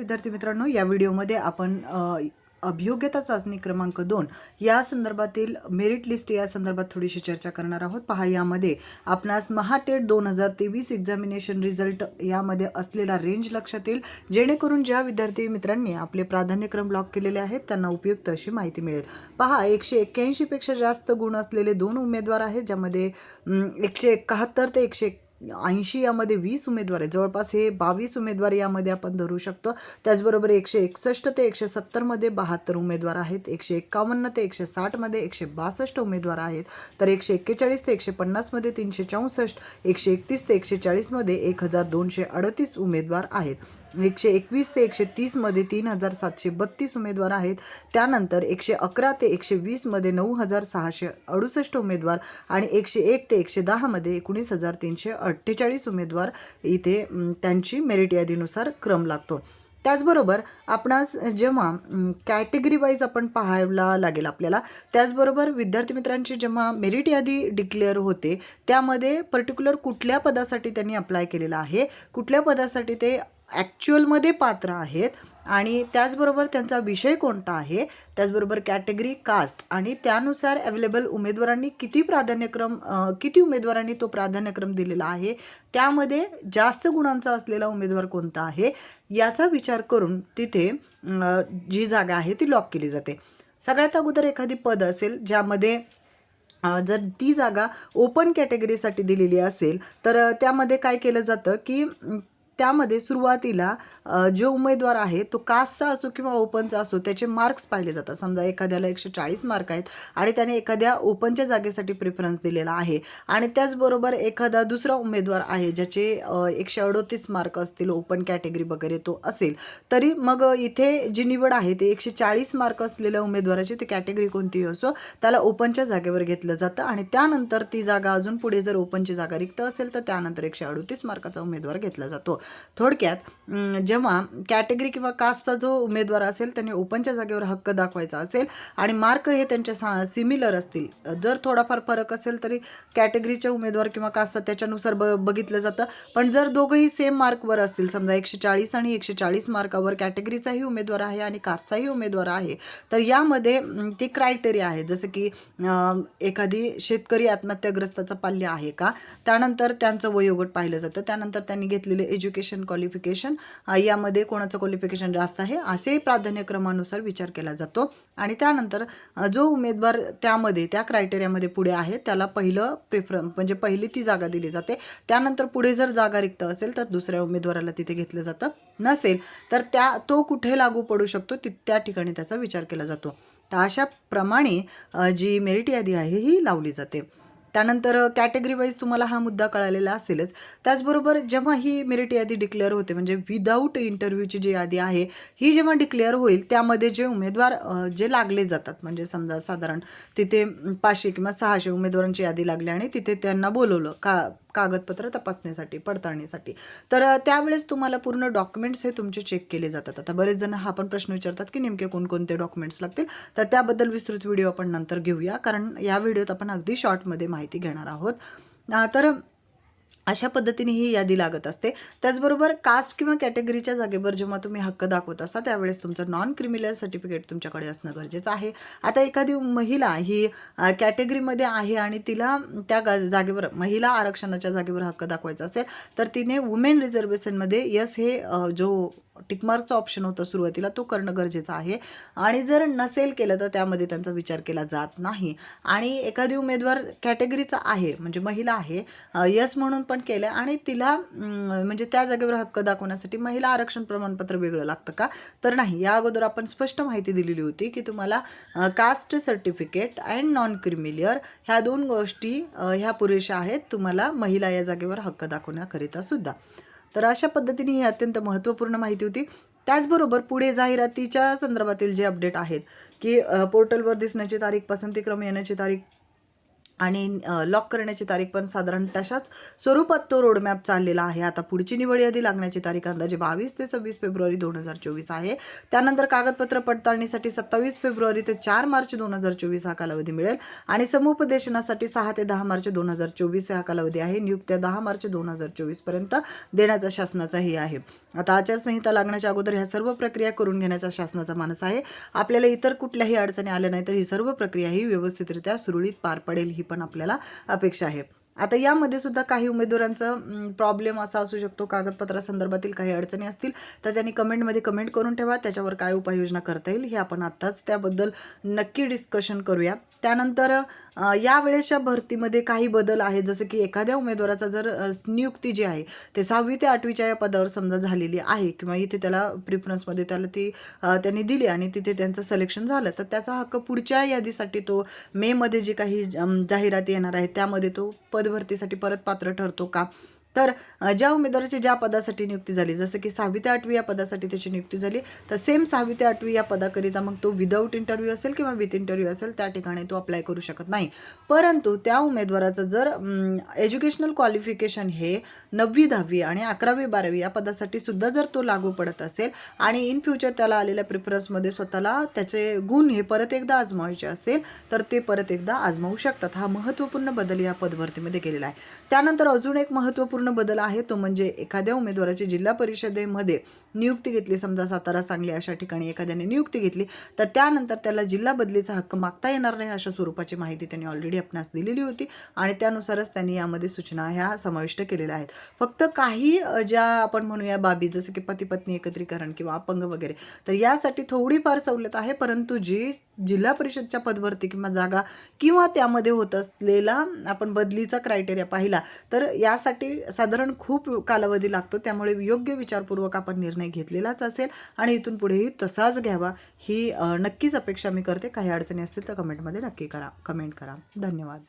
विद्यार्थी मित्रांनो या व्हिडिओमध्ये आपण अभियोग्यता चाचणी क्रमांक दोन या संदर्भातील मेरिट लिस्ट या संदर्भात थोडीशी चर्चा करणार आहोत. पहा यामध्ये आपणास महाटेट दोन हजार तेवीस एक्झामिनेशन रिझल्ट यामध्ये असलेला रेंज लक्षात येईल. जेणेकरून ज्या विद्यार्थी मित्रांनी आपले प्राधान्यक्रम ब्लॉक केलेले आहेत त्यांना उपयुक्त अशी माहिती मिळेल. पहा एकशे एक्क्याऐंशीपेक्षा जास्त गुण असलेले दोन उमेदवार आहेत ज्यामध्ये एकशे एकाहत्तर ते एकशे ऐंशी यामध्ये वीस उमेदवार आहेत. जवळपास हे बावीस उमेदवार यामध्ये आपण धरू शकतो. त्याचबरोबर एकशे एकसष्ट ते एकशे सत्तरमध्ये बहात्तर उमेदवार आहेत. एकशे एक्कावन्न ते एकशे साठमध्ये एकशे बासष्ट उमेदवार आहेत. तर एकशे एक्केचाळीस ते एकशे पन्नासमध्ये तीनशे चौसष्ट एकशे एकतीस ते एकशे चाळीसमध्ये एक हजार दोनशे अडतीस उमेदवार आहेत. एकशे एकवीस ते एकशे तीसमध्ये तीन हजार सातशे बत्तीस उमेदवार आहेत. त्यानंतर एकशे अकरा ते एकशे वीसमध्ये नऊ हजार सहाशे अडुसष्ट उमेदवार आणि एकशे एक ते एकशे दहामध्ये एकोणीस हजार तीनशे अठ्ठेचाळीस उमेदवार इथे त्यांची मेरिट यादीनुसार क्रम लागतो. त्याचबरोबर आपणास जेव्हा कॅटेगरी वाईज आपण पाहायला लागेल आपल्याला त्याचबरोबर विद्यार्थी मित्रांची जेव्हा मेरिट यादी डिक्लेअर होते त्यामध्ये पर्टिक्युलर कुठल्या पदासाठी त्यांनी अप्लाय केलेला आहे कुठल्या पदासाठी ते ॲक्च्युअलमध्ये पात्र आहेत आणि त्याचबरोबर त्यांचा विषय कोणता आहे? त्याचबरोबर कॅटेगरी कास्ट आणि त्यानुसार अवेलेबल उमेदवारांनी किती प्राधान्यक्रम किती उमेदवारांनी तो प्राधान्यक्रम दिलेला आहे? त्यामध्ये जास्त गुणांचा असलेला उमेदवार कोणता आहे? याचा विचार करून तिथे जी जागा आहे ती लॉक केली जाते. सगळ्यात अगोदर एखादी पद असेल ज्यामध्ये जर ती जागा ओपन कॅटेगरीसाठी दिलेली असेल तर त्यामध्ये काय केलं जातं की त्यामध्ये सुरुवातीला जो उमेदवार आहे तो कास्टचा असो किंवा ओपनचा असो त्याचे मार्क्स पाहिले जातात. समजा एखाद्याला एकशे चाळीस मार्क आहेत आणि त्याने एखाद्या ओपनच्या जागेसाठी प्रिफरन्स दिलेला आहे आणि त्याचबरोबर एखादा दुसरा उमेदवार आहे ज्याचे एकशे अडोतीस मार्क असतील ओपन कॅटेगरी वगैरे तो असेल तरी मग इथे जी निवड आहे ते एकशे चाळीस मार्क असलेल्या उमेदवाराची ती कॅटेगरी कोणतीही असो त्याला ओपनच्या जागेवर घेतलं जातं आणि त्यानंतर ती जागा अजून पुढे जर ओपनची जागा रिक्त असेल तर त्यानंतर एकशे अडोतीस मार्काचा उमेदवार घेतला जातो. थोडक्यात जेव्हा कॅटेगरी किंवा कास्टचा जो उमेदवार असेल त्याने ओपनच्या जागेवर हक्क दाखवायचा असेल आणि मार्क हे त्यांच्या सा सिमिलर असतील. जर थोडाफार फरक असेल तरी कॅटेगरीचे उमेदवार किंवा कास्टचा त्याच्यानुसार ब बघितलं जातं. पण जर दोघंही सेम मार्कवर असतील समजा एकशे चाळीस आणि एकशे चाळीस मार्कावर कॅटेगरीचाही उमेदवार आहे आणि कास्टचाही उमेदवार आहे तर यामध्ये ते क्रायटेरिया आहे. जसं की एखादी शेतकरी आत्महत्याग्रस्ताचा पाल्य आहे का? त्यानंतर त्यांचं वयोगट पाहिलं जातं. त्यानंतर त्यांनी घेतलेले एज्युकेशन क्वालिफिकेशन यामध्ये कोणाचं क्वालिफिकेशन जास्त आहे असेही प्राधान्यक्रमानुसार विचार केला जातो. आणि त्यानंतर जो उमेदवार त्यामध्ये त्या क्रायटेरियामध्ये पुढे आहे त्याला पहिलं प्रिफर म्हणजे पहिली ती जागा दिली जाते. त्यानंतर पुढे जर जागा रिक्त असेल तर दुसऱ्या उमेदवाराला तिथे घेतलं जातं. नसेल तर त्या तो कुठे लागू पडू शकतो ति त्या ठिकाणी त्याचा विचार केला जातो. तर अशाप्रमाणे जी मेरिट यादी आहे ही लावली जाते. त्यानंतर कॅटेगरी वाईज तुम्हाला हा मुद्दा कळालेला असेलच. त्याचबरोबर जेव्हा ही मेरिट यादी डिक्लेअर होते म्हणजे विदाऊट इंटरव्ह्यूची जी यादी आहे ही जेव्हा डिक्लेअर होईल त्यामध्ये जे उमेदवार जे लागले जातात म्हणजे समजा साधारण तिथे पाचशे किंवा सहाशे उमेदवारांची यादी लागली आणि तिथे त्यांना बोलवलं का कागदपत्र तपासण्यासाठी पडताळणीसाठी. तर त्यावेळेस तुम्हाला पूर्ण डॉक्युमेंट्स हे तुमचे चेक केले जातात. आता बरेच जण हा पण प्रश्न विचारतात की नेमके कोणकोणते डॉक्युमेंट्स लागतील? तर त्याबद्दल विस्तृत व्हिडिओ आपण नंतर घेऊया. कारण या व्हिडिओत आपण अगदी शॉर्टमध्ये माहिती घेणार आहोत. तर अशा पद्धतीने ही यादी लागत असते. त्याचबरोबर कास्ट किंवा कॅटेगरीच्या जागेवर जेव्हा तुम्ही हक्क दाखवत असता त्यावेळेस तुमचं नॉन क्रिमिनल सर्टिफिकेट तुमच्याकडे असणं गरजेचं आहे. आता एखादी महिला ही कॅटेगरीमध्ये आहे आणि तिला त्या जागेवर महिला आरक्षणाच्या जागेवर हक्क दाखवायचा असेल तर तिने वुमेन रिझर्वेशनमध्ये यस हे जो टिकमार्कचा ऑप्शन होता सुरुवातीला तो करणं गरजेचं आहे. आणि जर नसेल केलं तर त्यामध्ये त्यांचा विचार केला जात नाही. आणि एखादी उमेदवार कॅटेगरीचा आहे म्हणजे महिला आहे यस म्हणून पण केलं आणि तिला म्हणजे त्या जागेवर हक्क दाखवण्यासाठी महिला आरक्षण प्रमाणपत्र वेगळं लागतं का? तर नाही. या अगोदर आपण स्पष्ट माहिती दिलेली होती की तुम्हाला caste certificate and non creamy layer ह्या दोन गोष्टी ह्या पुरेशा आहेत. तुम्हाला महिला या जागेवर हक्क दाखवण्याकरिता सुद्धा. तर अशा पद्धतीने ही अत्यंत महत्त्वपूर्ण माहिती होती. त्याचबरोबर पुढे जाहिरातीच्या संदर्भातील जे अपडेट आहेत की पोर्टलवर दिसण्याची तारीख पसंतीक्रम येण्याची तारीख आणि लॉक करण्याची तारीख पण साधारण तशाच स्वरूपात तो रोडमॅप चाललेला आहे. आता पुढची निवड यादी लागण्याची तारीख अंदाजे बावीस ते सव्वीस फेब्रुवारी दोन हजार चोवीस आहे. त्यानंतर कागदपत्र पडताळणीसाठी सत्तावीस फेब्रुवारी ते चार मार्च दोन हजार चोवीस हा कालावधी मिळेल. आणि समुपदेशनासाठी सहा ते दहा मार्च दोन हजार चोवीस हा कालावधी आहे. नियुक्त्या दहा मार्च दोन हजार चोवीसपर्यंत देण्याचा शासनाचा हे आहे. आता आचारसंहिता लागण्याच्या अगोदर ह्या सर्व प्रक्रिया करून घेण्याचा शासनाचा मानस आहे. आपल्याला इतर कुठल्याही अडचणी आल्या नाही तर ही सर्व प्रक्रिया ही व्यवस्थितरित्या सुरळीत पार पडेल ही पण आपल्याला अपेक्षा आहे. आता यामध्ये सुद्धा काही उमेदवारांचा प्रॉब्लेम असा असू शकतो. कागदपत्रासंदर्भातील काही अडचणी असतील तर त्यांनी कमेंटमध्ये कमेंट करून ठेवा. त्याच्यावर काय उपाययोजना करता येईल हे आपण आत्ताच त्याबद्दल नक्की डिस्कशन करूया. त्यानंतर यावेळेसच्या भरतीमध्ये काही बदल आहेत. जसं की एखाद्या उमेदवाराचा जर नियुक्ती जी आहे ते सहावी ते आठवीच्या या पदावर समजा झालेली आहे किंवा इथे त्याला प्रिफरन्समध्ये त्याला ती त्यांनी दिली आणि तिथे त्यांचं सिलेक्शन झालं तर त्याचा हक्क पुढच्या यादीसाठी तो मेमध्ये जे काही जाहिराती येणार आहेत त्यामध्ये तो पदभरतीसाठी परत पात्र ठरतो का? तर ज्या उमेदवाराची ज्या पदासाठी नियुक्ती झाली जसं की सहावी ते आठवी या पदासाठी त्याची नियुक्ती झाली तर सेम सहावी ते आठवी या पदाकरिता मग तो विदाऊट इंटरव्ह्यू असेल किंवा विथ इंटरव्ह्यू असेल त्या ठिकाणी तो अप्लाय करू शकत नाही. परंतु त्या उमेदवाराचं जर एज्युकेशनल क्वालिफिकेशन हे नववी दहावी आणि अकरावी बारावी या पदासाठी सुद्धा जर तो लागू पडत असेल आणि इन फ्युचर त्याला आलेल्या प्रिफरन्समध्ये स्वतःला त्याचे गुण हे परत एकदा आजमावायचे असेल तर ते परत एकदा आजमावू शकतात. हा महत्त्वपूर्ण बदल या पदभरतीमध्ये केलेला आहे. त्यानंतर अजून एक महत्त्वपूर्ण बदल आहे तो म्हणजे एखाद्या उमेदवाराची जिल्हा परिषदेमध्ये नियुक्ती घेतली समजा सातारा सांगली अशा ठिकाणी एखाद्याने नियुक्ती घेतली तर त्यानंतर त्याला जिल्हा बदलीचा हक्क मागता येणार नाही अशा स्वरूपाची माहिती त्यांनी ऑलरेडी आपणास दिलेली होती आणि त्यानुसारच त्यांनी यामध्ये सूचना ह्या समाविष्ट केलेल्या आहेत. फक्त काही ज्या आपण म्हणूया बाबी जसं की पती पत्नी एकत्रीकरण किंवा अपंग वगैरे तर यासाठी थोडीफार सवलत आहे परंतु जी जिल्हा परिषदच्या पदभरती किंवा जागा किंवा त्यामध्ये होत असलेला आपण बदलीचा क्रायटेरिया पाहिला तर यासाठी साधारण खूप कालावधी लागतो त्यामुळे योग्य विचारपूर्वक आपण निर्णय घेतलेलाच असेल आणि इथून पुढेही तसाच घ्यावा ही नक्कीच अपेक्षा मी करते. काही अडचणी असतील तर कमेंटमध्ये नक्की करा कमेंट करा. धन्यवाद.